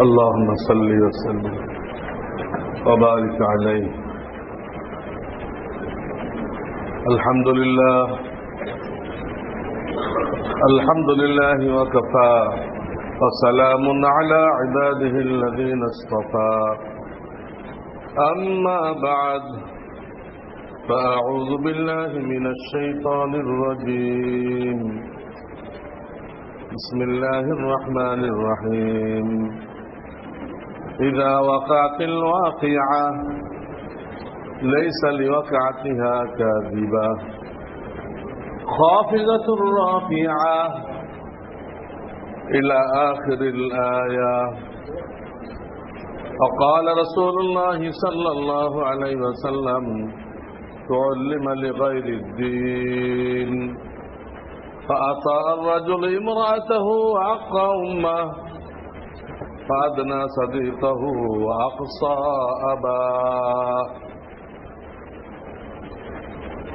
اللهم صل وسلم وبارك عليه. الحمد لله. الحمد لله وكفى. وسلام على عباده الذين اصطفى. أما بعد فأعوذ بالله من الشيطان الرجيم. بسم الله الرحمن الرحيم. إذا وقعت الواقعة ليس لوقعتها كاذبة. خافضة رافعة إلى آخر الآية. وقال رسول الله صلى الله عليه وسلم تعلم لغير الدين. فأطاع الرجل امرأته وعق أمه. فأدنى صديقه وأقصى أباه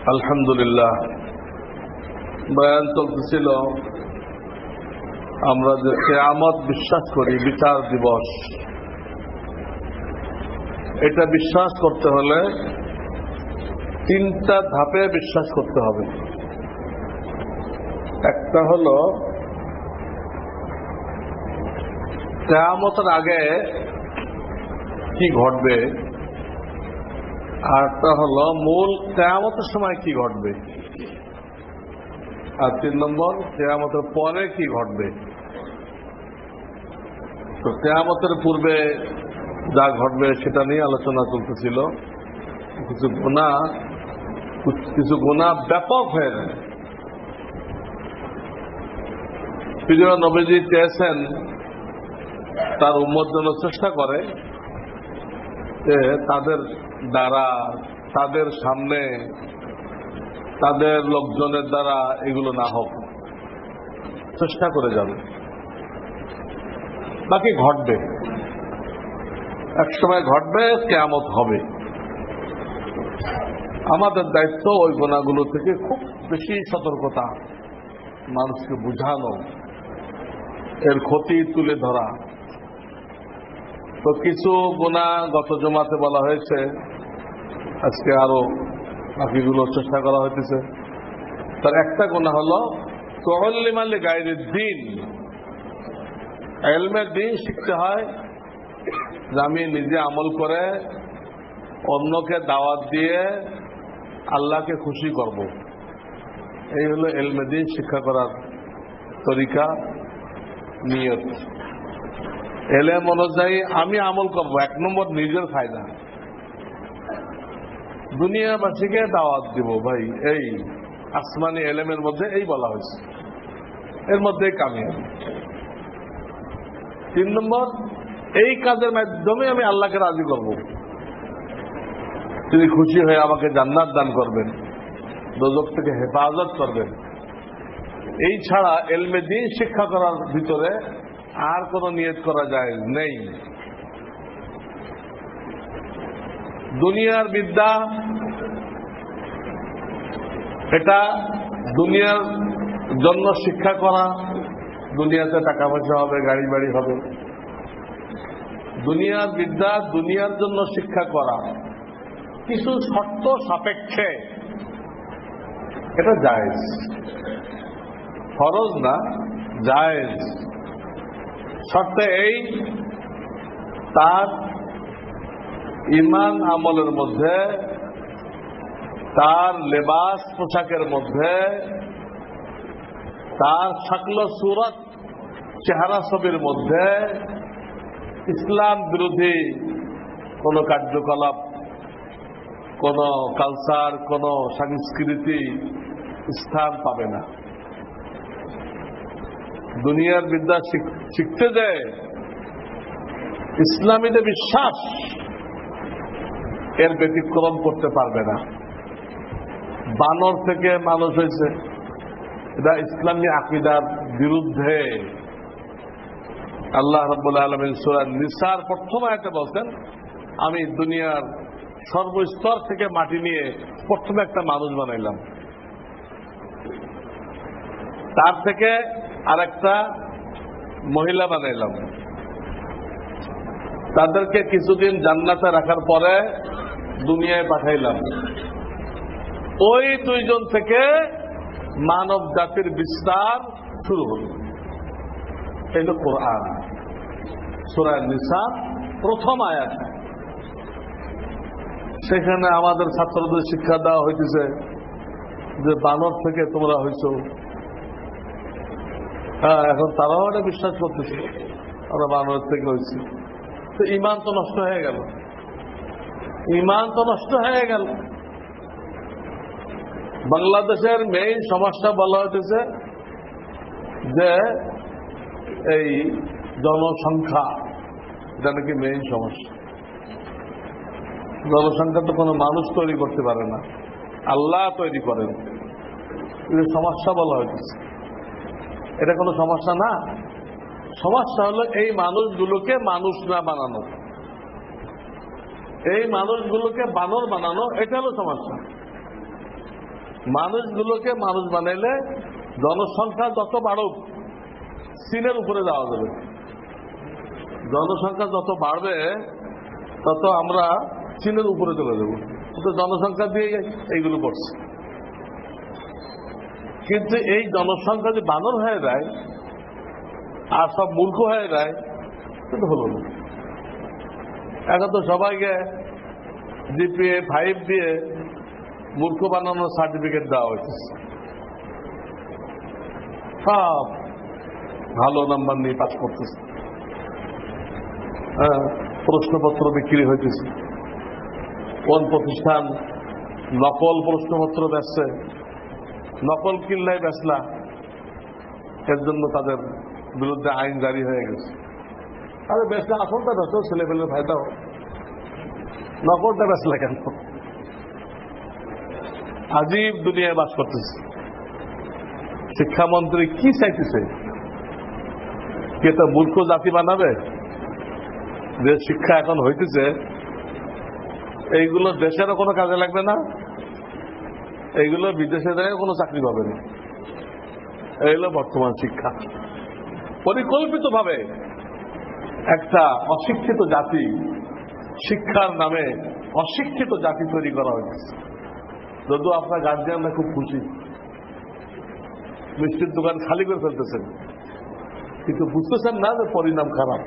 الحمد لله বয়ান চলতেছিল আমরা যে কেয়ামত বিশ্বাস করি বিচার দিবস এটা বিশ্বাস করতে হলে তিনটা ধাপে বিশ্বাস করতে হবে একটা হলো কেয়ামতের আগে কি ঘটবে? আরটা হল, মূল কেয়ামতের সময় কি ঘটবে? আর তিন নম্বর, কেয়ামতের পরে কি ঘটবে? তো কেয়ামতের পূর্বে যা ঘটবে সেটা নিয়ে আলোচনা চলতেছিল। কিছু গোনা কিছু গোনা ব্যাপক হয়ে যায়। নবীজি চেয়েছেন তার উম্মত জন্য চেষ্টা করে যে তাদের দ্বারা, তাদের সামনে তাদের লোকজনের দ্বারা এগুলো না হোক, চেষ্টা করে যাবে। বাকি ঘটবে। এক সময় ঘটবে কেমত হবে। আমাদের দায়িত্ব ওই গোনাগুলো থেকে খুব বেশি সতর্কতা, মানুষকে বুঝানো, এর ক্ষতি তুলে ধরা। তো কিছু গোনা গত জমাতে বলা হয়েছে। আজকে আরও বাকিগুলো চেষ্টা করা হইতেছে। তার একটা গুণা হলো তহল্লিমালে গায়ের দিন এলমের দিন শিখতে হয়, যে আমি নিজে আমল করে অন্যকে দাওয়াত দিয়ে আল্লাহকে খুশি করব। এই হলো এলমে দিন শিক্ষা করার তরিকা, নিয়ত। এলেম অনুযায়ী আমি আমল করব, এক নম্বর নিজের ফায়দা। দুনিয়াবাসীকে দাওয়াত দিব, ভাই, এই আসমানি এলেমের মধ্যে এই বলা হয়েছে। এর মধ্যে কামিয়াবি। তিন নম্বর, এই কাজের মাধ্যমে আমি আল্লাহকে রাজি করব। তিনি খুশি হয়ে আমাকে জান্নাত দান করবেন, দোজক থেকে হেফাজত করবেন। এই ছাড়া এলমে দিন শিক্ষা করার ভিতরে আর কোনো নিয়ত করা যায় নেই। দুনিয়ার বিদ্যা, এটা দুনিয়ার জন্য শিক্ষা করা, দুনিয়াতে টাকা পয়সা হবে, গাড়ি বাড়ি হবে। দুনিয়ার বিদ্যা, দুনিয়ার জন্য শিক্ষা করা। কিছু শর্ত সাপেক্ষে এটা জায়েজ। ফরজ না, জায়েজ। শর্ত এই তার ইমান আমলের মধ্যে, তার লেবাস পোশাকের মধ্যে, তার শাকল সুরত চেহারা ছবির মধ্যে ইসলাম বিরোধী কোন কার্যকলাপ, কোন কালচার কোন সংস্কৃতি স্থান পাবে না। দুনিয়ার বিদ্যা শিখতে দেয়। ইসলামীতে বিশ্বাস, এর ব্যতিক্রম করতে পারবে না। বানর থেকে মানুষ হয়েছে। এটা ইসলামী আকিদার বিরুদ্ধে। আল্লাহ রব্বুল আলমিন সুরান নিসার প্রথম আয়তে বলছেন, আমি দুনিয়ার সর্বস্তর থেকে মাটি নিয়ে প্রথমে একটা মানুষ বানাইলাম। তার থেকে আর একটা মহিলা বানাইলাম। তাদেরকে কিছুদিন জান্নাতে রাখার পরে দুনিয়ায় পাঠাইলাম। ওই দুইজন থেকে মানব জাতির বিস্তার শুরু হল। হলো কোরআন। সুরায় নিসা, প্রথম আয়াত। সেখানে আমাদের ছাত্রদের শিক্ষা দেওয়া হইতেছে যে বানর থেকে তোমরা হইছ হ্যাঁ এখন তারাও এটা বিশ্বাস করতেছে। আমরা বানর থেকে হয়েছি। তো ইমান তো নষ্ট হয়ে গেল। ইমান তো নষ্ট হয়ে গেল। বাংলাদেশের মেইন সমস্যা বলা হইতেছে যে এই জনসংখ্যা, এটা নাকি মেইন সমস্যা জনসংখ্যা তো কোনো মানুষ তৈরি করতে পারে না। আল্লাহ তৈরি করেন। সমস্যা বলা হইতেছে। এটা কোনো সমস্যা না। সমস্যা হলো এই মানুষগুলোকে মানুষ না বানানো। এই মানুষগুলোকে বানর বানানো, এটা হলো সমস্যা। মানুষগুলোকে মানুষ বানাইলে জনসংখ্যা যত বাড়ুক, চীনের উপরে যাওয়া যাবে। জনসংখ্যা যত বাড়বে, তত আমরা চীনের উপরে চলে যাব। জনসংখ্যা দিয়ে এইগুলো করছে। কিন্তু এই জনসংখ্যা যে বানর হয়ে যায় আর সব মূর্খ হয়ে যায় কিন্তু হলো না। এখন তো সবাইকে জিপিএ ফাইভ দিয়ে মূর্খ বানানোর সার্টিফিকেট দেওয়া হয়েছে। সব ভালো নাম্বার নিয়ে পাস করতেছে। হ্যাঁ, প্রশ্নপত্র বিক্রি হইতেছে। কোন প্রতিষ্ঠান নকল প্রশ্নপত্র বেচছে? নকল কিল্লায় বেচলা এর জন্য তাদের বিরুদ্ধে আইন জারি হয়ে গেছে। আরে বেচলা আসলটা বেচো ছেলে পেলে ফায়দা হোক নকলটা বেচলা কেন? আজীব দুনিয়ায় বাস করতেছে। শিক্ষামন্ত্রী কি চাইতেছে? কে তো মূর্খ জাতি বানাবে? যে শিক্ষা এখন হইতেছে, এইগুলো দেশেরও কোনো কাজে লাগবে না। এইগুলো বিদেশে যায় কোনো চাকরি পাবে না। এই হলো বর্তমান শিক্ষা। পরিকল্পিতভাবে একটা অশিক্ষিত জাতি শিক্ষার নামে অশিক্ষিত জাতি তৈরি করা হয়েছে। যদিও আপনার গার্জিয়ানরা খুব খুশি। মিষ্টির দোকান খালি করে ফেলতেছেন। কিন্তু বুঝতেছেন না যে পরিণাম খারাপ।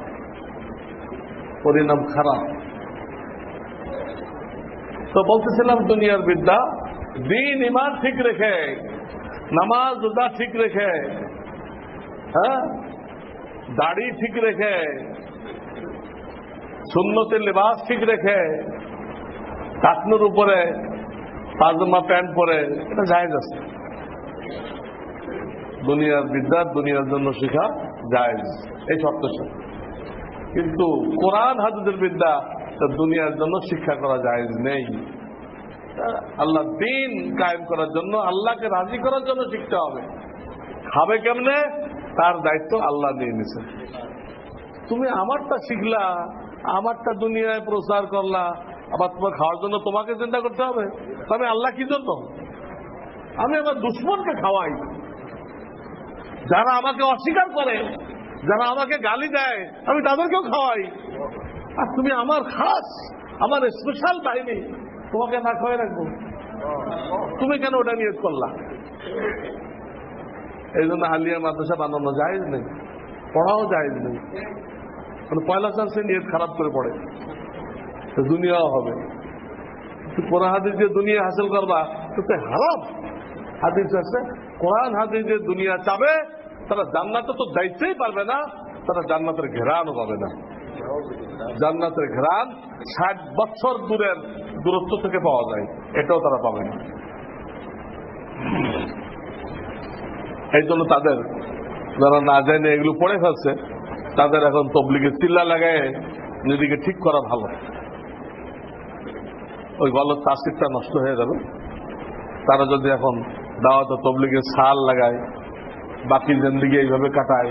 পরিণাম খারাপ। তো বলতেছিলাম দুনিয়ার বিদ্যা দিন ইমান ঠিক রেখে, নামাজ রোজা ঠিক রেখে হ্যাঁ? দাড়ি ঠিক রেখে, সুন্নতের লেবাস ঠিক রেখে টাকনুর উপরে পাজামা, প্যান্ট পরে, এটা জায়েজ আছে। দুনিয়ার বিদ্যা দুনিয়ার জন্য শেখা জায়েজ, এই শর্ত কিন্তু কোরআন হাজুদের বিদ্যা দুনিয়ার জন্য শিক্ষা করা জায়েজ নেই। আল্লাহ দিন কায়েম করার জন্য, আল্লাহকে রাজি করার জন্য শিখতে হবে। খাবে কেমনে? তার দায়িত্ব আল্লাহ নিয়ে নিছে। তুমি আমারটা শিখলা, আমারটা দুনিয়ায় প্রচার করলা, আবার তোমার খাওয়ার জন্য তোমাকে চিন্তা করতে হবে। তবে আল্লাহ কি জন্য? আমি আমার দুশ্মনকে খাওয়াই। যারা আমাকে অস্বীকার করে, যারা আমাকে গালি দেয়, আমি তাদেরকেও খাওয়াই। আর তুমি আমার খাস, আমার স্পেশাল বাহিনী তোমাকে না খাওয়াই রাখব। তুমি কেন ওটা নিয়োগ করলা? এই জন্য আলিয়া মাদ্রাসা বানানো যায় নেই, পড়াও যায় নেই। মানে পয়লা চান্সে নিয়ত খারাপ করে পড়ে। দুনিয়াও হবে। কোরআন হাদিস যে দুনিয়া হাসিল করবা? তো হারাম। হাদিস আছে, কোরআন হাদিস যে দুনিয়া চাবে, তারা জান্নাতে তো যাইতেই পারবে না, তারা জান্নাতের ঘেরানও পাবে না। জান্নাতের ঘেরান ষাট বছর দূরের দূরত্ব থেকে পাওয়া যায়, এটাও তারা পাবে না। এই জন্য তাদের যারা না জানে এগুলো পড়ে ফেলছে, তাদের এখন তবলিগে চিল্লা লাগায় নিজেকে ঠিক করা ভালো। ওই গলত তাসিরটা নষ্ট হয়ে যাবে তারা যদি এখন দাওয়াত তবলিগে সাল লাগায়, বাকি জিন্দিগি এইভাবে কাটায়,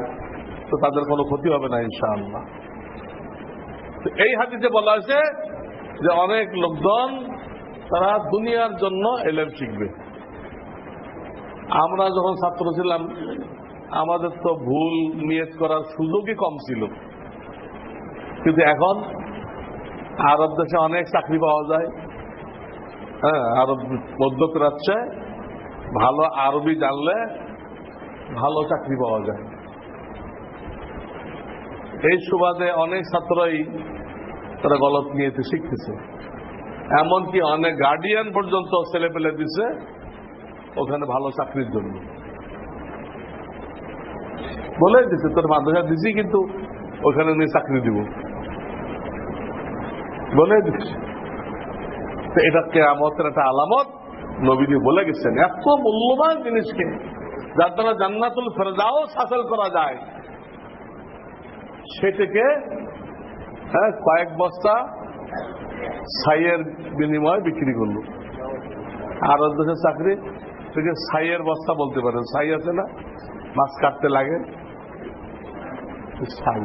তো তাদের কোনো ক্ষতি হবে না, ইনশাআল্লাহ। এই হাতিতে বলা আছে যে অনেক লোকজন তারা দুনিয়ার জন্য এলেম শিখবে। আমরা যখন ছাত্র ছিলাম, আমাদের তো ভুল নিয়ত করার সুযোগই কম ছিল। কিন্তু এখন আরব দেশে অনেক চাকরি পাওয়া যায়। হ্যাঁ আরব মধ্যপ্রাচ্যে ভালো আরবি জানলে ভালো চাকরি পাওয়া যায়। এই সুবাদে অনেক ছাত্রই তারা গলত নিয়েতে শিখতেছে। এমনকি অনেক গার্ডিয়ান পর্যন্ত ছেলে পেলে দিছে, ওখানে ভালো চাকরির জন্য। বলে দিছে, তোর মাদ্রাসা দিছি কিন্তু ওখানে নিয়ে চাকরি দিব। বলে দিচ্ছে তো এটা কেয়ামতের একটা আলামত, নবীজি বলে গেছেন, এত মূল্যবান জিনিসকে যার দ্বারা জান্নাতুল ফেরদাও হাসিল করা যায়, সেটাকে হ্যাঁ কয়েক বস্তা সাইয়ের বিনিময়ে বিক্রি করল। আর দেশের চাকরি থেকে সাইয়ের বস্তা বলতে পারেন। সাই আছে না? মাছ কাটতে লাগে। ছাই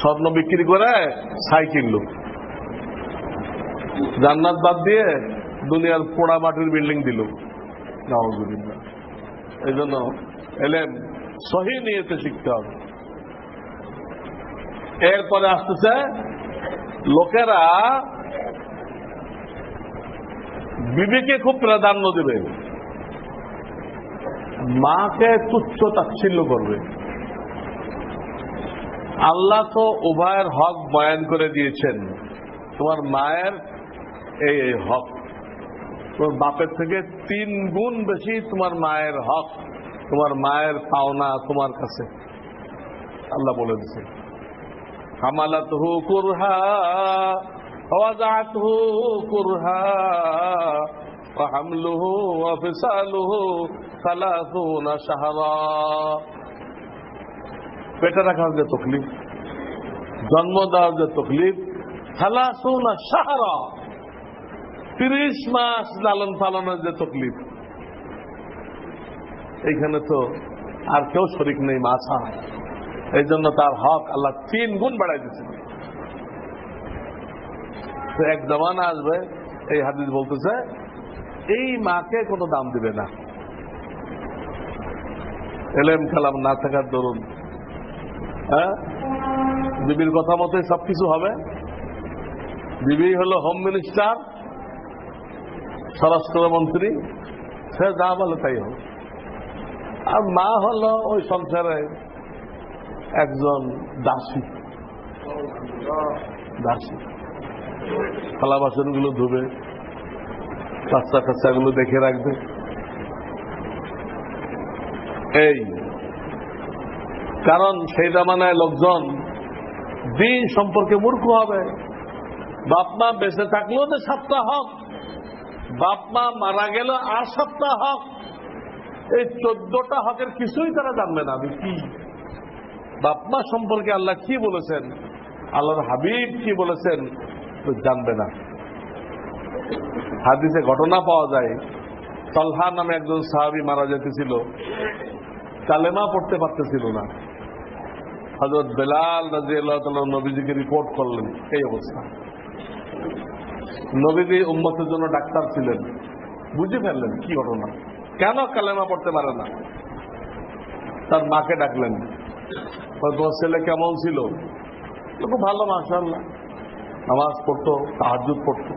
স্বর্ণ বিক্রি করে সাই কিনলো। জান্নাত বাদ দিয়ে দুনিয়ার পোড়া মাটির বিল্ডিং দিল। এই জন্য এলেন সহি নিয়েতে শিখতে হবে। এরপরে আসতেছে, লোকেরা বিবেকে খুব প্রাধান্য দেবে। মাকে তুচ্ছ তাচ্ছিল্য করবে। আল্লাহ তো উভয়ের হক বয়ান করে দিয়েছেন। তোমার মায়ের এই হক। তোমার বাপের থেকে তিন গুণ বেশি তোমার মায়ের হক, তোমার মায়ের পাওনা তোমার কাছে। আল্লাহ বলে দিছে হামালাতহু কুরহা ওয়াজাতুহু কুরহা وحمله وفصاله ثلاثون شهرا পেটে রাখার যে তকলিফ জন্ম দেওয়ার যে তকলিফ থালাসুনা সাহারা তিরিশ মাস লালন পালনের যে তকলিফ এইখানে তো আর কেউ শরিক নেই মা ছাড়া এই জন্য তার হক আল্লাহ তিন গুণ বাড়াই দিচ্ছেন এক জমানা আসবে, এই হাদিস বলতেছে, এই মাকে কোনো দাম দিবে না। এলেম কালাম না থাকার দরুন। হ্যাঁ? বিবির কথা মতোই সবকিছু হবে। বিবি হলো হোম মিনিস্টার স্বরাষ্ট্রমন্ত্রী সে যা বলে তাই হোক। আর মা হলো ওই সংসারে একজন দাসী। দাসী। থালা বাসনগুলো ধুবে বাচ্চা কাচ্চাগুলো দেখে রাখবে। এই, কারণ সেই জামানায় লোকজন দিন সম্পর্কে মূর্খ হবে। বাপ মা বেঁচে থাকলেও তো সাতটা হক বাপ মা মারা গেল আর সাতটা হক, এই চোদ্দটা হকের কিছুই তারা জানবে না। আমি কি বাপ মা সম্পর্কে আল্লাহ কি বলেছেন? আল্লাহর হাবিব কি বলেছেন? তো জানবে না। হাদিসে ঘটনা পাওয়া যায়, তলহা নামে একজন সাহাবি মারা যেতেছিল। কালেমা পড়তে পারতেছিল না। হজরত বেলাল রাজি আল্লাহ নবীজিকে রিপোর্ট করলেন, এই অবস্থা। নবীজি উম্মতের জন্য ডাক্তার ছিলেন। বুঝে ফেললেন কি ঘটনা। কেন কালেমা পড়তে পারে না? তার মাকে ডাকলেন। তোমার ছেলে কেমন ছিল? খুব ভালো মাসাল্লাহ নামাজ পড়তো তাহাজুদ পড়তো।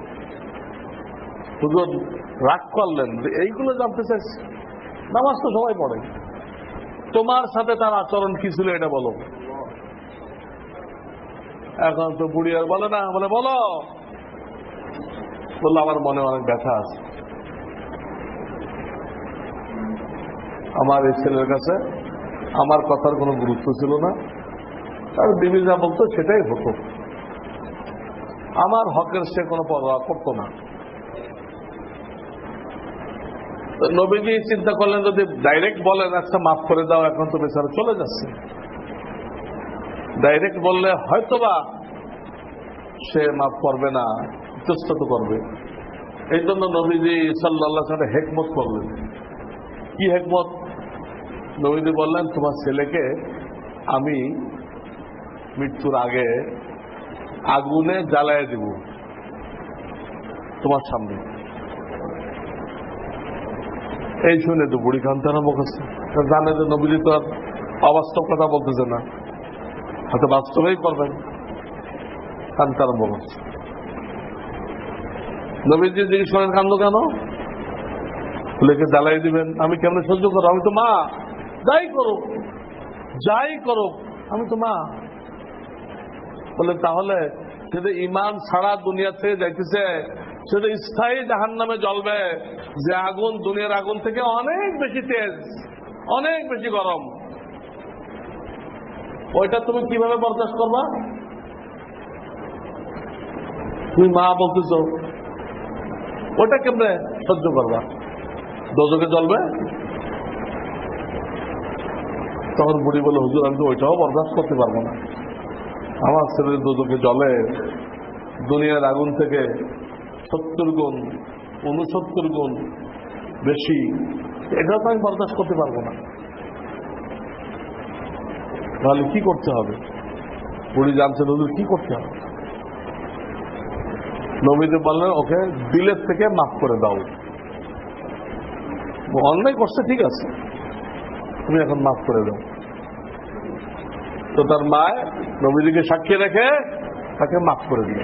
হুজুর রাগ করলেন এইগুলো জানতে চাইছি। নামাজ তো সবাই পড়ে। তোমার সাথে তার আচরণ কি ছিল এটা বলো। এখন তো বুড়ি আর বলে না, বলে, বলো। বলল, আমার মনে অনেক ব্যথা আছে। আমার এই ছেলের কাছে আমার কথার কোনো গুরুত্ব ছিল না। আর বিবি যা বলতো, সেটাই হতো। আমার হকের সে কোনো পরোয়া করতো না। নবীজি চিন্তা করলেন, যদি ডাইরেক্ট বলেন আচ্ছা মাফ করে দাও, এখন তো বেচারা চলে যাচ্ছে। ডাইরেক্ট বললে, হয়তোবা সে মাফ করবে না, ইতস্তত করবে। এই জন্য নবীজি সাল্লাহ হেকমত করলেন। কি হেকমত? নবীজি বললেন, তোমার ছেলেকে আমি মৃত্যুর আগে আগুনে জ্বালায় দিব তোমার সামনে। এই শুনে তো বুড়ি কান্তে করছে। জানে যে নবীজি তো আর অবাস্তব কথা বলতেছে না। হয়তো বাস্তবেই করবেন। কানতে আরম্ভ করছে। নবীজি জিজ্ঞেস করেন কান্দো কেন? ছেলেকে জ্বালাই দিবেন। আমি কেমন সহ্য করো আমি তো মা। যাই করো যাই করো আমি তো মা, বলে তাহলে সেটা ইমান ছাড়া দুনিয়া থেকে যাইতেছে সেটা স্থায়ী জাহান নামে জ্বলবে, যে আগুন, দুনিয়ার আগুন থেকে অনেক বেশি তেজ, অনেক বেশি গরম। ওইটা তুমি কীভাবে বরদাস্ত করবা? তুমি মা বলতেছ ওটা কেমনে সহ্য করবা? দোজকে জ্বলবে? তখন বুড়ি বলে, হুজুর, আমি তো ওইটাও বরদাস্ত করতে পারব না। আমার ছেলের দোজকে জলে দুনিয়ার আগুন থেকে সত্তর গুণ, উনসত্তর গুণ বেশি। এটাও তো আমি বরদাস্ত করতে পারব না। তাহলে কি করতে হবে? বুড়ি জানছেন হুজুর, কি করতে হবে? নবীদের বললেন, ওকে দিলের থেকে মাফ করে দাও। অন্যায় করছে, ঠিক আছে। তুমি এখন মাফ করে দাও। তো তার মায় নবীজিকে সাক্ষী রেখে তাকে মাফ করে দিল।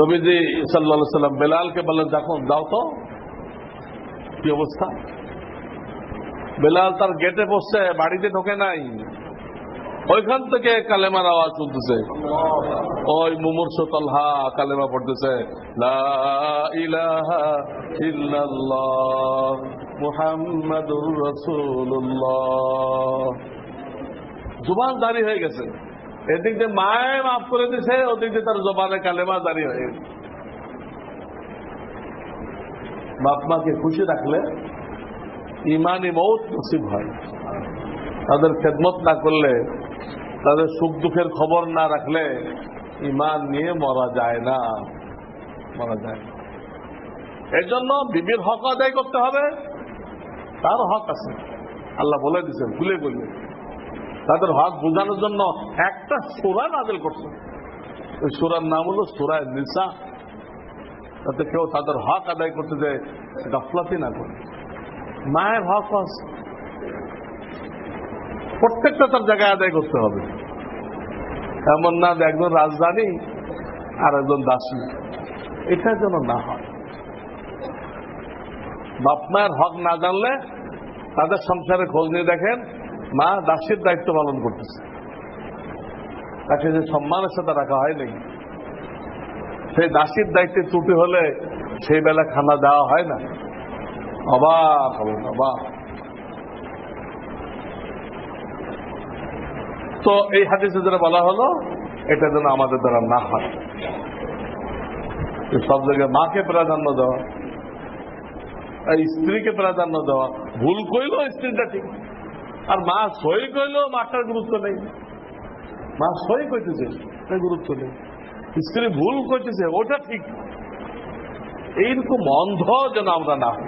নবীজি সাল্লা সাল্লাম বেলালকে বললেন, দেখো দাও তো। কি অবস্থা? বেলাল তার গেটে বসছে, বাড়িতে ঢোকে নাই। ওইখান থেকে কালেমার আওয়াজ শুনতেছে। ওই মুমূর্ষ তলহা কালেমা পড়তেছে জুবান জারি হয়ে গেছে। এদিক দিয়ে মায় মাফ করে দিছে, ওদিক দিয়ে তার জবানে কালেমা জারি হয়ে গেছে। বাপ মাকে খুশি রাখলে ইমানই মৌত নসিব হয়। তাদের খেদমত না করলে তাদের সুখ দুঃখের খবর না রাখলে ইমান নিয়ে মরা যায় না। মরা যায় না। এর জন্য বিবির হক আদায় করতে হবে। তার হক আছে। আল্লাহ বলে দিচ্ছেন ভুলে গুলে। তাদের হক বোঝানোর জন্য একটা সোরা নাজেল করছে। ওই সোরার নাম হলো সোরায় নিসা। তাতে কেউ তাদের হক আদায় করতে যায় গাফলাতি না করে। মায়ের হক আছে। প্রত্যেকটা তার জায়গায় আদায় করতে হবে। এমন না একজন রাজধানী আর একজন দাসী। এটা যেন না হয়। বাপ মায়ের হক না জানলে তাদের সংসারে খোঁজ নিয়ে দেখেন, মা দাসীর দায়িত্ব পালন করতেছে। তাকে যে সম্মানের সাথে রাখা হয় নাকি সেই দাসীর দায়িত্বে ত্রুটি হলে সেই বেলা খানা দেওয়া হয় না। অবাক হবেন, অবাক। তো এই হাদিসে যেটা বলা হলো, এটা যেন আমাদের দ্বারা না হয়। সব জায়গায় মাকে প্রাধান্য দেওয়া স্ত্রীকে প্রাধান্য দেওয়া, ভুল কইল স্ত্রীটা ঠিক। আর মা সই কইল মাটার গুরুত্ব নেই। মা সই কইতেছে গুরুত্ব নেই। স্ত্রী ভুল করতেছে ওটা ঠিক। এইরকম অন্ধ যেন আমরা না হই।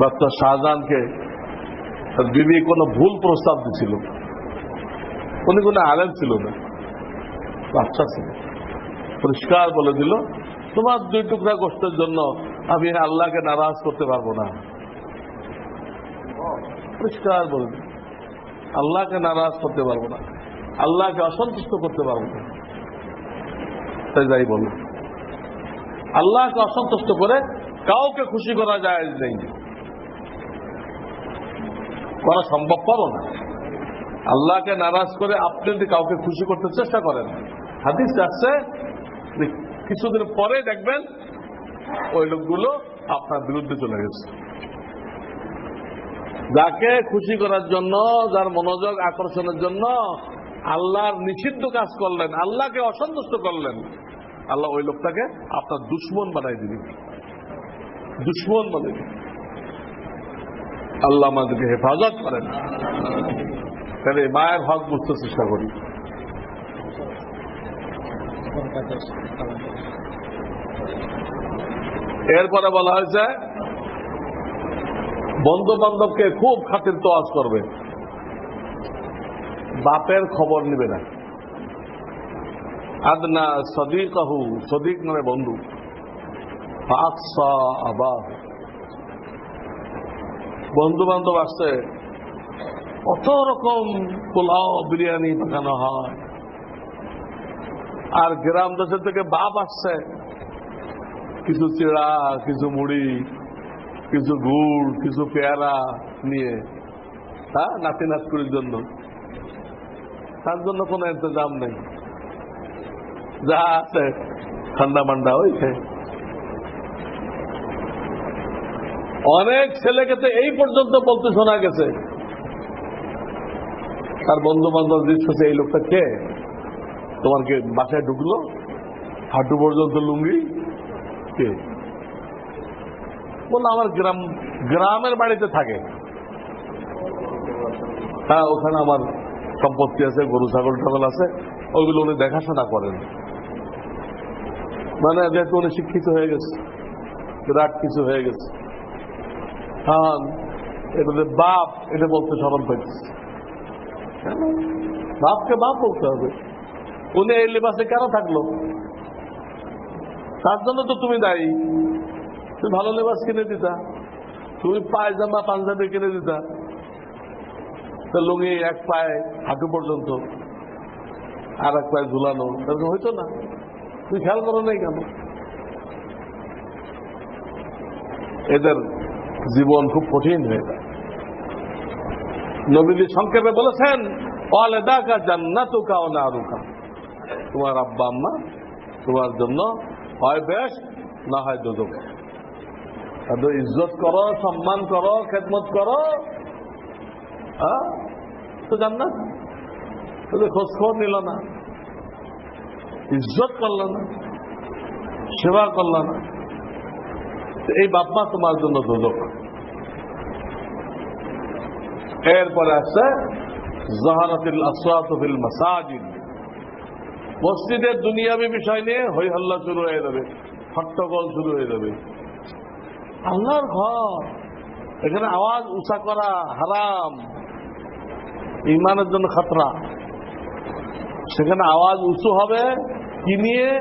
ডক্টর শাহজাহানকে তার বিবি কোনো ভুল প্রস্তাব দিছিল। উনি কোনো আলেম ছিল না। বাচ্চা ছিল। পরিষ্কার বলে দিল, তোমার দুই টুকরা গোষ্ঠের জন্য আমি আল্লাহকে নারাজ করতে পারব না। পরিষ্কার বলে দিল, আল্লাহকে নারাজ করতে পারব না। আল্লাহকে অসন্তুষ্ট করতে পারব না। তাই যাই বলো আল্লাহকে অসন্তুষ্ট করে কাউকে খুশি করা যায় নেই। করা সম্ভবপর না। আল্লাহকে নারাজ করে আপনি যদি কাউকে খুশি করতে চেষ্টা করেন, হাদিস আসছে কিছুদিন পরে দেখবেন ওই লোকগুলো আপনার বিরুদ্ধে চলে গেছে। যাকে খুশি করার জন্য, যার মনোযোগ আকর্ষণের জন্য আল্লাহর নিষিদ্ধ কাজ করলেন, আল্লাহকে অসন্তুষ্ট করলেন, আল্লাহ ওই লোকটাকে আপনার দুশ্মন বানাই দিবেন দুশ্মন বানাই দিবেন আল্লাহ আমাদেরকে হেফাজত করেন। তাহলে মায়ের হক বুঝতে চেষ্টা করি। এরপরে বলা হয়েছে বন্ধু বান্ধবকে খুব খাতির তোয়াজ করবে। বাপের খবর নিবে না। আদনা সদিকাহু, সদিক মানে বন্ধু। আবাহ। বন্ধু বান্ধব আসছে কত রকম পোলাও, বিরিয়ানি পাকানো হয়। আর গ্রাম দেশের থেকে বাপ আসছে। কিছু চিড়া, কিছু মুড়ি, কিছু গুড়, কিছু পেয়ারা নিয়ে হ্যাঁ নাতি নাতকুড়ির জন্য। তার জন্য কোনো ইন্তজাম নেই। যা আছে ঠান্ডা মান্ডা হয়েছে অনেক ছেলেকে তো এই পর্যন্ত বলতে শোনা গেছে। তার বন্ধু বান্ধব দিচ্ছে এই লোকটা কে? তোমার কে বাসায় ঢুকলো? হাঁটু পর্যন্ত লুঙ্গি? কে? বলল, আমার গ্রাম, গ্রামের বাড়িতে থাকে। হ্যাঁ ওখানে আমার সম্পত্তি আছে, গরু, ছাগল, টাগল আছে। ওইগুলো উনি দেখাশোনা করেন। মানে যেহেতু উনি শিক্ষিত হয়ে গেছে, বিরাট কিছু হয়ে গেছে। হ্যাঁ এটাতে বাপ, এটা বলতে স্মরণ পাইতেছে। বাপকে বাপ বলতে হবে। উনি এই লেবাসে কেন থাকল? তার জন্য তো তুমি দায়ী। তুমি ভালো লেবাস কিনে দিতা। তুমি পায়জামা, পাঞ্জাবি কিনে দিতা। লুঙ্গি এক পায়ে হাঁটু পর্যন্ত, আর এক পায়ে ঝুলানো, এরকম হইতো না? তুমি খেয়াল করো নাই কেন? এদের জীবন খুব কঠিন হয়ে যায়। নবীজি সংক্ষেপে বলেছেন অলেদা কা জান্নাতু কা না তোমার আব্বা, আম্মা, তোমার জন্য হয় বেশ, না হয় তাদের ইজ্জত করো, সম্মান করো, খেদমত করো তো জান্নাত। তোদের খোঁজ খবর নিল না। ইজ্জত করল না। সেবা করল না। এই বাপমা তোমার জন্য দুদক এরপরে আসছে, জাহারাতিল আসওয়াত ফিল মাসাজিদ। মসজিদের দুনিয়াবি বিষয় নিয়ে হই হল্লা শুরু হয়ে যাবে, হট্টগোল শুরু হয়ে যাবে। আল্লাহর ঘর, এখানে আওয়াজ উঁচা করা হারাম, ইমানের জন্য খাতরা। সেখানে আওয়াজ উঁচু হবে, কি নিয়ে?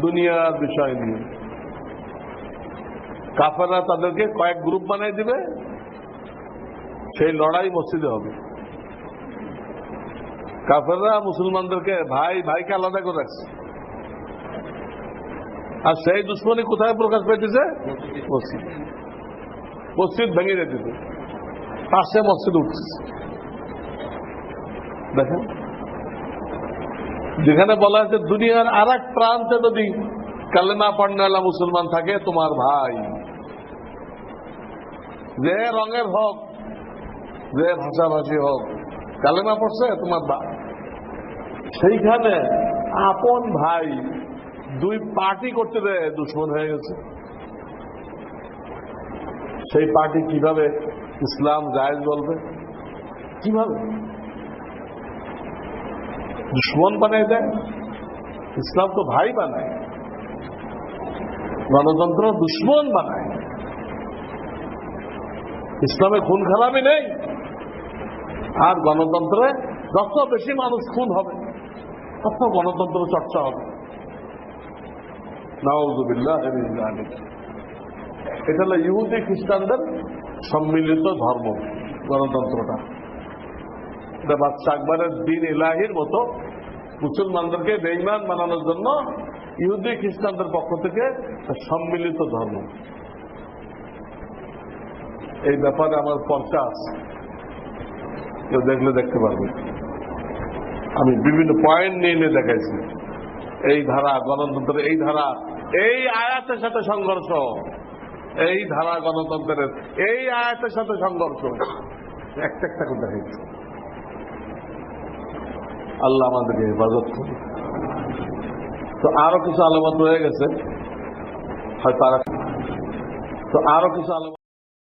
দুনিয়ার বিষয় নিয়ে। কাফেররা তাদেরকে কয়েক গ্রুপ বানিয়ে দিবে, সেই লড়াই মসজিদে হবে। কাফেররা মুসলমানদেরকে, ভাই, ভাইকে আলাদা করে রাখছে। আর সেই দুশ্মনী কোথায় প্রকাশ পেতেছে মসজিদ। মসজিদ ভেঙে যেতেছে পাশে মসজিদ উঠছে। দেখেন, যেখানে বলা হয়েছে, দুনিয়ার আর এক প্রান্তে যদি কালেমা পড়নালা মুসলমান থাকে, তোমার ভাই। যে রঙের হোক, যে ভাষাভাষী হোক, কালেমা পড়ছে তোমার বা। সেইখানে আপন ভাই দুই পার্টি করতে দেয়, দুশ্মন হয়ে গেছে। সেই পার্টি কীভাবে ইসলাম জায়েজ বলবে? কীভাবে? দুশ্মন বানায় দেয়, ইসলাম তো ভাই বানায়। গণতন্ত্র দুশ্মন বানায়। ইসলামে খুন খারাপই নেই। আর গণতন্ত্রে যত বেশি মানুষ খুন হবে, তত গণতন্ত্র চর্চা হবে। এটা হলো ইহুদি খ্রিস্টানদের সম্মিলিত ধর্ম, গণতন্ত্রটা। এটা বাচ্চা আকবরের দিন ইলাহির মতো। মুসলমানদেরকে বেইমান বানানোর জন্য ইহুদি খ্রিস্টানদের পক্ষ থেকে সম্মিলিত ধর্ম। এই ব্যাপারে আমার আছে কেউ দেখলে দেখতে পারবে। আমি বিভিন্ন পয়েন্ট নিয়ে নিয়ে দেখাইছি। এই ধারা, গণতন্ত্রের এই ধারা, এই আয়াতের সাথে সংঘর্ষ। এই ধারা, গণতন্ত্রের এই আয়াতের সাথে সংঘর্ষ। একটা একটা করে দেখাইছি। আল্লাহ আমাদেরকে হেফাজত করুন তো আরও কিছু আলামত রয়ে গেছে। হয়তো তো আরও কিছু আলামত